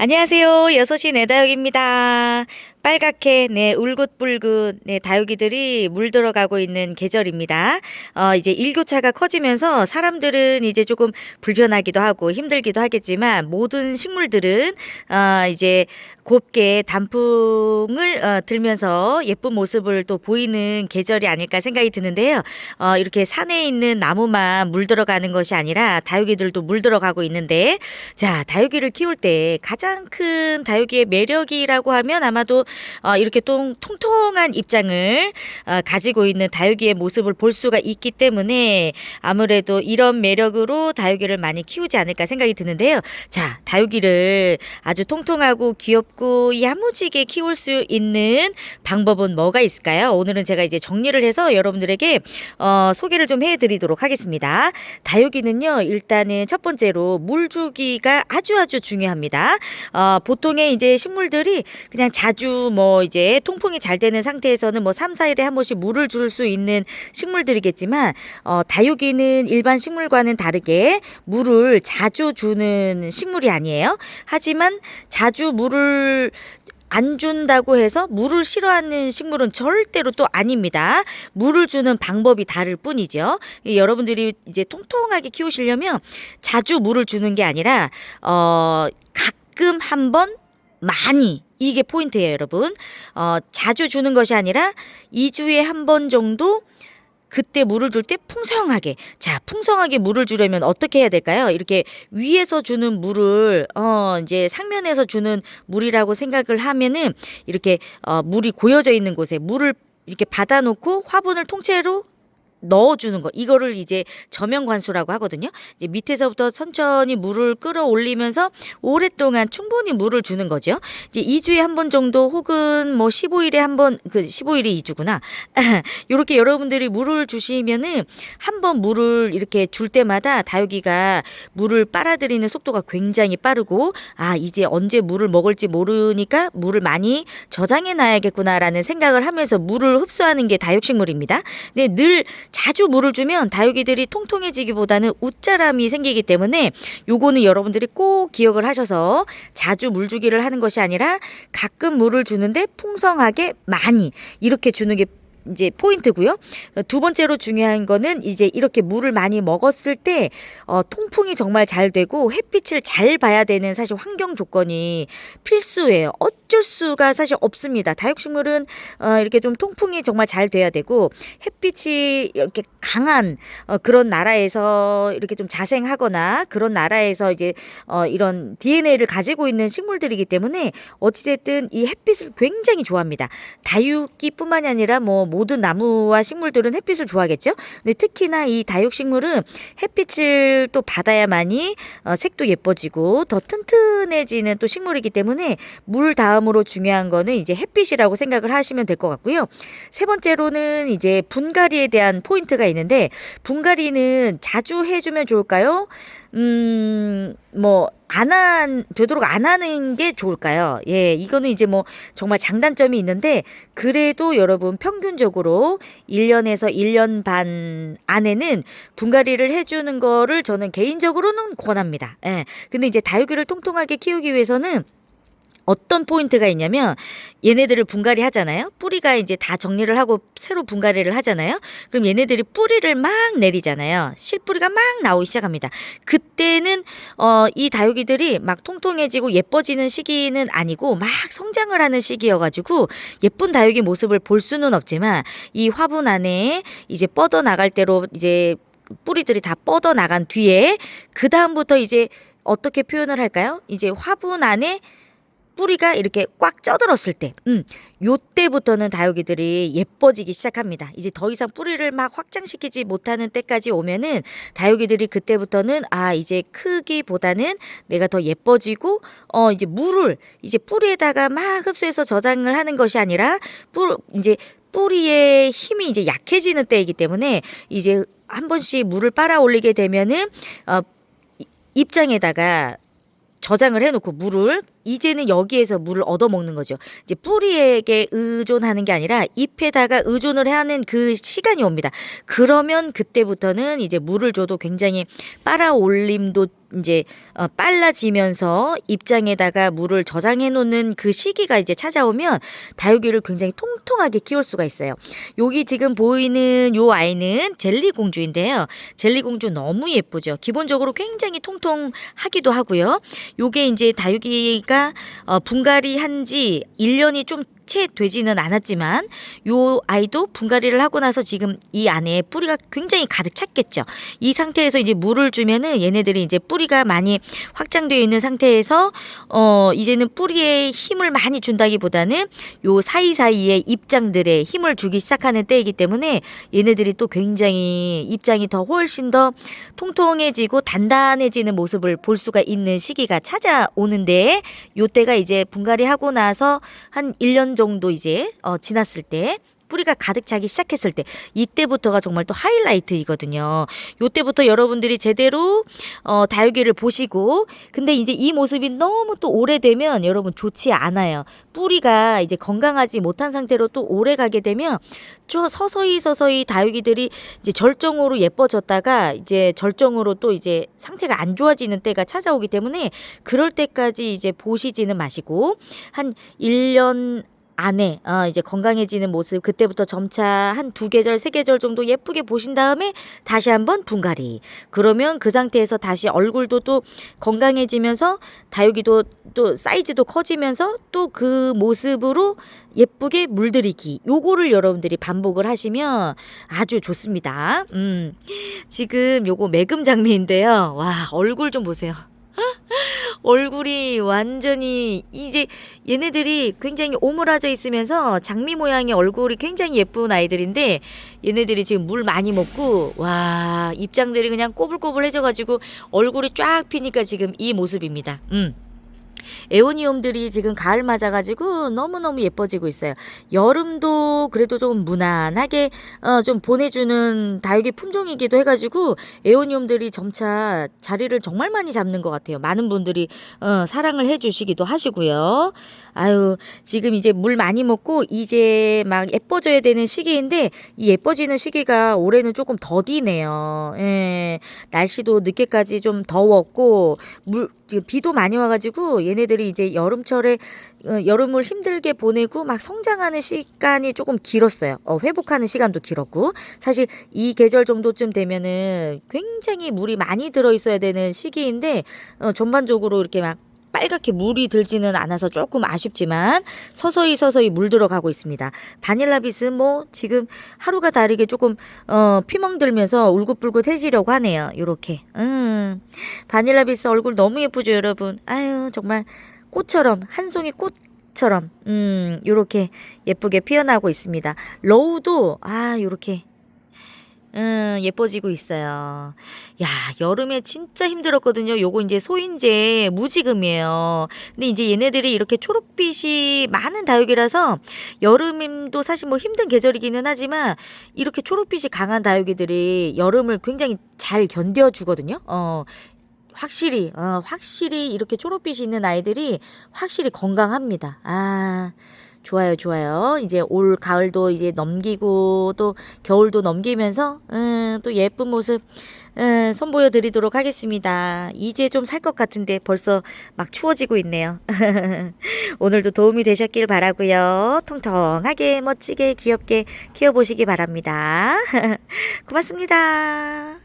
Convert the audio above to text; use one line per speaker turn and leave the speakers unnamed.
안녕하세요. 6시 내다육입니다. 빨갛게, 네, 울긋불긋, 네, 다육이들이 물들어가고 있는 계절입니다. 어, 이제 일교차가 커지면서 사람들은 이제 조금 불편하기도 하고 힘들기도 하겠지만 모든 식물들은, 어, 이제 곱게 단풍을 어, 들면서 예쁜 모습을 또 보이는 계절이 아닐까 생각이 드는데요. 어, 이렇게 산에 있는 나무만 물들어가는 것이 아니라 다육이들도 물들어가고 있는데, 자, 다육이를 키울 때 가장 큰 다육이의 매력이라고 하면 아마도 어, 이렇게 통, 통통한 입장을 어, 가지고 있는 다육이의 모습을 볼 수가 있기 때문에 아무래도 이런 매력으로 다육이를 많이 키우지 않을까 생각이 드는데요. 자, 다육이를 아주 통통하고 귀엽고 야무지게 키울 수 있는 방법은 뭐가 있을까요? 오늘은 제가 이제 정리를 해서 여러분들에게 어, 소개를 좀 해드리도록 하겠습니다. 다육이는요, 일단은 첫 번째로 물 주기가 아주 아주 중요합니다. 어, 보통의 이제 식물들이 그냥 자주 뭐 이제 통풍이 잘 되는 상태에서는 뭐 3, 4일에 한 번씩 물을 줄 수 있는 식물들이겠지만 어, 다육이는 일반 식물과는 다르게 물을 자주 주는 식물이 아니에요. 하지만 자주 물을 안 준다고 해서 물을 싫어하는 식물은 절대로 또 아닙니다. 물을 주는 방법이 다를 뿐이죠. 이 여러분들이 이제 통통하게 키우시려면 자주 물을 주는 게 아니라 어 가끔 한번 많이 이게 포인트예요, 여러분. 어 자주 주는 것이 아니라 2주에 한 번 정도 그때 물을 줄 때 풍성하게 자 풍성하게 물을 주려면 어떻게 해야 될까요? 이렇게 위에서 주는 물을 어 이제 상면에서 주는 물이라고 생각을 하면은 이렇게 어 물이 고여져 있는 곳에 물을 이렇게 받아놓고 화분을 통째로 넣어주는 거 이거를 이제 저면 관수라고 하거든요. 이제 밑에서부터 천천히 물을 끌어올리면서 오랫동안 충분히 물을 주는 거죠. 이제 2주에 한 번 정도 혹은 뭐 15일에 한 번 그 15일이 2주구나. 요렇게 여러분들이 물을 주시면은 한 번 물을 이렇게 줄 때마다 다육이가 물을 빨아들이는 속도가 굉장히 빠르고 아 이제 언제 물을 먹을지 모르니까 물을 많이 저장해 놔야겠구나라는 생각을 하면서 물을 흡수하는 게 다육식물입니다. 근데 늘 자주 물을 주면 다육이들이 통통해지기보다는 웃자람이 생기기 때문에 요거는 여러분들이 꼭 기억을 하셔서 자주 물 주기를 하는 것이 아니라 가끔 물을 주는데 풍성하게 많이 이렇게 주는 게 이제 포인트고요. 두 번째로 중요한 거는 이제 이렇게 물을 많이 먹었을 때 어, 통풍이 정말 잘 되고 햇빛을 잘 봐야 되는 사실 환경 조건이 필수예요. 어쩔 수가 사실 없습니다. 다육식물은 어, 이렇게 좀 통풍이 정말 잘 돼야 되고 햇빛이 이렇게 강한 어, 그런 나라에서 이렇게 좀 자생하거나 그런 나라에서 이제 어, 이런 DNA를 가지고 있는 식물들이기 때문에 어찌됐든 이 햇빛을 굉장히 좋아합니다. 다육이뿐만이 아니라 뭐 모든 나무와 식물들은 햇빛을 좋아하겠죠. 근데 특히나 이 다육식물은 햇빛을 또 받아야만이 어, 색도 예뻐지고 더 튼튼해지는 또 식물이기 때문에 물 다음으로 중요한 거는 이제 햇빛이라고 생각을 하시면 될 것 같고요. 세 번째로는 이제 분갈이에 대한 포인트가 있는데 분갈이는 자주 해주면 좋을까요? 음, 뭐, 안 한, 되도록 안 하는 게 좋을까요? 예, 이거는 이제 뭐 정말 장단점이 있는데, 그래도 여러분 평균적으로 1년에서 1년 반 안에는 분갈이를 해주는 거를 저는 개인적으로는 권합니다. 예. 근데 이제 다육이를 통통하게 키우기 위해서는 어떤 포인트가 있냐면 얘네들을 분갈이 하잖아요. 뿌리가 이제 다 정리를 하고 새로 분갈이를 하잖아요. 그럼 얘네들이 뿌리를 막 내리잖아요. 실뿌리가 막 나오기 시작합니다. 그때는 어 이 다육이들이 막 통통해지고 예뻐지는 시기는 아니고 막 성장을 하는 시기여가지고 예쁜 다육이 모습을 볼 수는 없지만 이 화분 안에 이제 뻗어 나갈 대로 이제 뿌리들이 다 뻗어 나간 뒤에 그 다음부터 이제 어떻게 표현을 할까요? 이제 화분 안에 뿌리가 이렇게 꽉 쪄들었을 때, 음, 요때부터는 다육이들이 예뻐지기 시작합니다. 이제 더 이상 뿌리를 막 확장시키지 못하는 때까지 오면은 다육이들이 그때부터는 아, 이제 크기보다는 내가 더 예뻐지고, 어, 이제 물을 이제 뿌리에다가 막 흡수해서 저장을 하는 것이 아니라, 뿌, 이제 뿌리의 힘이 이제 약해지는 때이기 때문에 이제 한 번씩 물을 빨아 올리게 되면은, 어, 이- 입장에다가 저장을 해놓고 물을 이제는 여기에서 물을 얻어먹는 거죠. 이제 뿌리에게 의존하는 게 아니라 잎에다가 의존을 하는 그 시간이 옵니다. 그러면 그때부터는 이제 물을 줘도 굉장히 빨아 올림도 이제 어, 빨라지면서 입장에다가 물을 저장해 놓는 그 시기가 이제 찾아오면 다육이를 굉장히 통통하게 키울 수가 있어요. 여기 지금 보이는 요 아이는 젤리 공주인데요. 젤리 공주 너무 예쁘죠. 기본적으로 굉장히 통통하기도 하고요. 요게 이제 다육이가 어, 분갈이 한 지 1년이 좀 채 되지는 않았지만 요 아이도 분갈이를 하고 나서 지금 이 안에 뿌리가 굉장히 가득 찼겠죠. 이 상태에서 이제 물을 주면은 얘네들이 이제 뿌리가 많이 확장되어 있는 상태에서 어 이제는 뿌리에 힘을 많이 준다기보다는 요 사이사이에 입장들에 힘을 주기 시작하는 때이기 때문에 얘네들이 또 굉장히 입장이 더 훨씬 더 통통해지고 단단해지는 모습을 볼 수가 있는 시기가 찾아오는데 요때가 이제 분갈이 하고 나서 한 1년 정도 이제 어 지났을 때 뿌리가 가득 차기 시작했을 때 이때부터가 정말 또 하이라이트이거든요. 요때부터 여러분들이 제대로 어 다육이를 보시고 근데 이제 이 모습이 너무 또 오래되면 여러분 좋지 않아요. 뿌리가 이제 건강하지 못한 상태로 또 오래 가게 되면 저 서서히 서서히 다육이들이 이제 절정으로 예뻐졌다가 이제 절정으로 또 이제 상태가 안 좋아지는 때가 찾아오기 때문에 그럴 때까지 이제 보시지는 마시고 한 1년 안에 어, 이제 건강해지는 모습 그때부터 점차 한 두 계절 세 계절 정도 예쁘게 보신 다음에 다시 한번 분갈이 그러면 그 상태에서 다시 얼굴도 또 건강해지면서 다육이도 또 사이즈도 커지면서 또 그 모습으로 예쁘게 물들이기 요거를 여러분들이 반복을 하시면 아주 좋습니다. 음 지금 요거 매금 장미인데요. 와 얼굴 좀 보세요. 얼굴이 완전히 이제 얘네들이 굉장히 오므라져 있으면서 장미 모양의 얼굴이 굉장히 예쁜 아이들인데 얘네들이 지금 물 많이 먹고 와 입장들이 그냥 꼬불꼬불해져 가지고 얼굴이 쫙 피니까 지금 이 모습입니다. 음. 에오니움들이 지금 가을 맞아가지고 너무너무 예뻐지고 있어요. 여름도 그래도 좀 무난하게 어, 좀 보내주는 다육이 품종이기도 해가지고 에오니움들이 점차 자리를 정말 많이 잡는 것 같아요. 많은 분들이 어, 사랑을 해주시기도 하시고요. 아유 지금 이제 물 많이 먹고 이제 막 예뻐져야 되는 시기인데 이 예뻐지는 시기가 올해는 조금 더디네요. 예, 날씨도 늦게까지 좀 더웠고 물 비도 많이 와 가지고 얘네들이 이제 여름철에 어, 여름을 힘들게 보내고 막 성장하는 시간이 조금 길었어요. 어, 회복하는 시간도 길었고 사실 이 계절 정도쯤 되면은 굉장히 물이 많이 들어 있어야 되는 시기인데 어, 전반적으로 이렇게 막 빨갛게 물이 들지는 않아서 조금 아쉽지만 서서히 서서히 물 들어가고 있습니다. 바닐라빛은 뭐 지금 하루가 다르게 조금 어 피멍 들면서 울긋불긋해지려고 하네요. 요렇게. 음. 바닐라빛 얼굴 너무 예쁘죠, 여러분. 아유, 정말 꽃처럼 한 송이 꽃 처럼 음, 요렇게 예쁘게 피어나고 있습니다. 로우도 아, 요렇게 음, 예뻐지고 있어요. 야, 여름에 진짜 힘들었거든요. 요거 이제 소인제 무지금이에요. 근데 이제 얘네들이 이렇게 초록빛이 많은 다육이라서 여름도 사실 뭐 힘든 계절이기는 하지만 이렇게 초록빛이 강한 다육이들이 여름을 굉장히 잘 견뎌주거든요. 어, 확실히, 어, 확실히 이렇게 초록빛이 있는 아이들이 확실히 건강합니다. 아. 좋아요, 좋아요. 이제 올 가을도 이제 넘기고 또 겨울도 넘기면서 음, 또 예쁜 모습 음, 선보여 드리도록 하겠습니다. 이제 좀 살 것 같은데 벌써 막 추워지고 있네요. 오늘도 도움이 되셨길 바라고요. 통통하게 멋지게 귀엽게 키워 보시기 바랍니다. 고맙습니다.